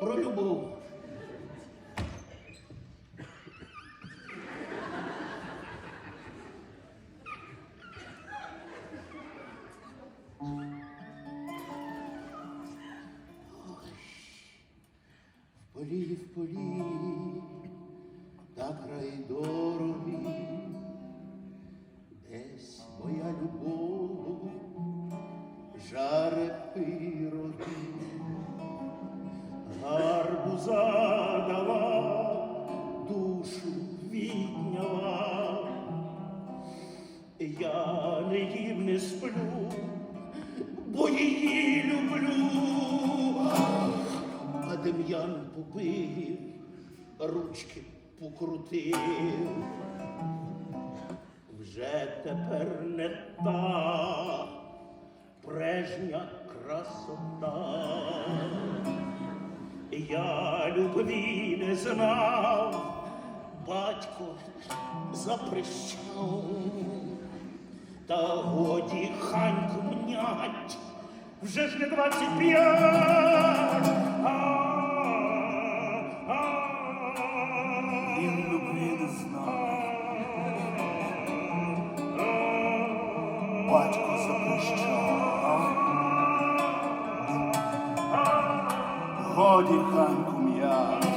про любов. В полі, в полі, та край дорогі, десь моя любов, жаре Я не їм не сплю, бо її люблю. А Дем'ян побив, ручки покрутив. Вже тепер не та прежня красота. Я любві не знав, батько запрещав. Та годі ханьку мнять, вже ж не двадцять п'ять. Він любви не знав. Батько запрещав. Годі ханьку м'ять.